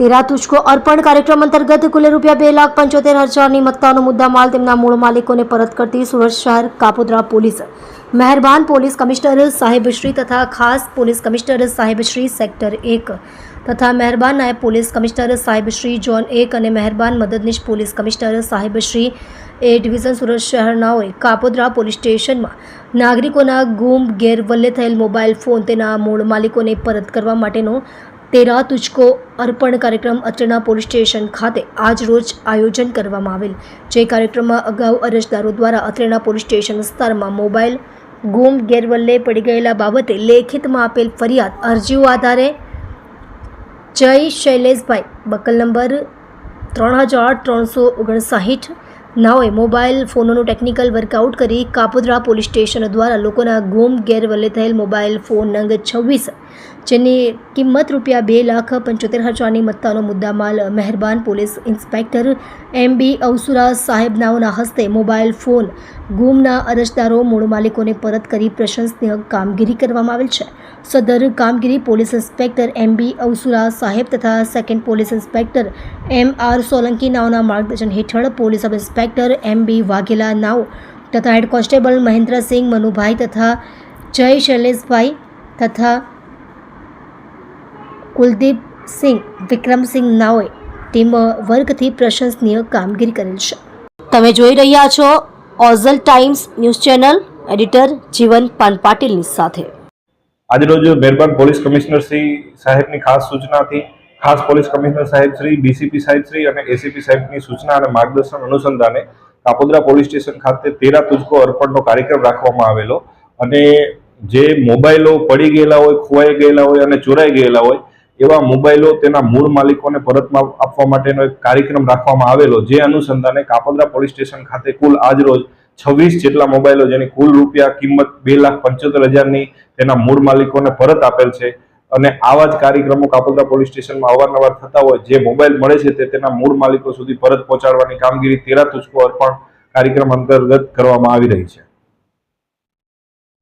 તેરા તુચકો અર્પણ કાર્યક્રમ અંતર્ગત કુલ રૂપિયા બે લાખ પંચોતેર હજારની મત્તાનો મુદ્દા માલ તેમના મૂળ માલિકોને પરત કરતી સુરત શહેર કાપોદ્રા પોલીસ. મહેરબાન પોલીસ કમિશનર સાહેબશ્રી તથા ખાસ પોલીસ કમિશનર સાહેબશ્રી સેક્ટર એક. તથા મહેરબાન નાયબ પોલીસ કમિશનર સાહેબશ્રી જોન એક અને મહેરબાન મદદનીશ પોલીસ કમિશનર સાહેબશ્રી એ ડિવિઝન સુરત શહેરનાઓએ કાપોદ્રા પોલીસ સ્ટેશનમાં નાગરિકોના ગુમ ગેરવલ્લે થયેલ મોબાઈલ ફોન તેના મૂળ માલિકોને પરત કરવા માટેનો તેરા તુચકો અર્પણ કાર્યક્રમ અત્રેના પોલીસ સ્ટેશન ખાતે આજ રોજ આયોજન કરવામાં આવેલ, જે કાર્યક્રમમાં અગાઉ અરજદારો દ્વારા અત્રેના પોલીસ સ્ટેશન વિસ્તારમાં મોબાઈલ, ગુમ, ગેરવલ્લે પડી ગયેલા બાબતે લેખિતમાં આપેલ ફરિયાદ અરજીઓ આધારે જય શૈલેષભાઈ, બકલ નંબર ત્રણ હજાર ત્રણસો ઓગણસાઠ નાઓએ મોબાઈલ ફોનોનું ટેકનિકલ વર્કઆઉટ કરી કાપોદ્રા પોલીસ સ્ટેશન દ્વારા લોકોના ગુમ ગેરવલે થયેલ મોબાઈલ ફોન નંગ છવ્વીસ, જેની કિંમત રૂપિયા બે લાખ પંચોતેર હજારની મત્તાનો મુદ્દામાલ મહેરબાન પોલીસ ઇન્સ્પેક્ટર એમ બી અવસુરા સાહેબ નાઓના હસ્તે મોબાઈલ ફોન ગુમના અરજદારો મૂળ માલિકોને પરત કરી પ્રશંસનીય કામગીરી કરવામાં આવેલ છે. સદર કામગીરી પોલીસ ઇન્સ્પેક્ટર એમ બી અવસુરા સાહેબ તથા second police inspector M R Solanki નાઓના માર્ગદર્શન હેઠળ police sub inspector M B Vaghela નાઓ તથા હેડ કોન્સ્ટેબલ મહેન્દ્રસિંહ મનુભાઈ તથા જય શૈલેષભાઈ તથા કુલદીપ સિંહ, વિક્રમસિંહ નાઓએ ટીમ વર્ગથી પ્રશંસનીય કામગીરી કરેલ છે. તમે જોઈ રહ્યા છો Ozal Times news channel, editor Jivan Pan પાટીલની સાથે. આજરોજ મહેરબાન પોલીસ કમિશનર શ્રી સાહેબની ખાસ સૂચનાથી ખાસ પોલીસ કમિશનર સાહેબ શ્રી ડીસીપી સાહેબ શ્રી અને એસીપી સાહેબની સૂચના અને માર્ગદર્શન અનુસંધાને કાપોદ્રા પોલીસ સ્ટેશન ખાતે તેરા તુજકો અર્પણનો કાર્યક્રમ રાખવામાં આવેલો. અને જે મોબાઈલો પડી ગયેલા હોય, ખોવાઈ ગયેલા હોય અને ચોરાઈ ગયેલા હોય એવા મોબાઈલો તેના મૂળ માલિકોને પરતમાં આપવા માટેનો એક કાર્યક્રમ રાખવામાં આવેલો, જે અનુસંધાને કાપોદ્રા પોલીસ સ્ટેશન ખાતે કુલ આજ રોજ છવ્વીસ જેટલા મોબાઈલો, જેની કુલ રૂપિયા કિંમત બે લાખ પંચોતેર હજારની તેના મૂળ માલિકોને પરત આપેલ છે. અને આવા જ કાર્યક્રમો કાપોદ્રા પોલીસ સ્ટેશનમાં અવારનવાર થતા હોય, જે મોબાઈલ મળે છે તે તેના મૂળ માલિકો સુધી પરત પહોંચાડવાની કામગીરી તેરા તુચકો અર્પણ કાર્યક્રમ અંતર્ગત કરવામાં આવી રહી છે.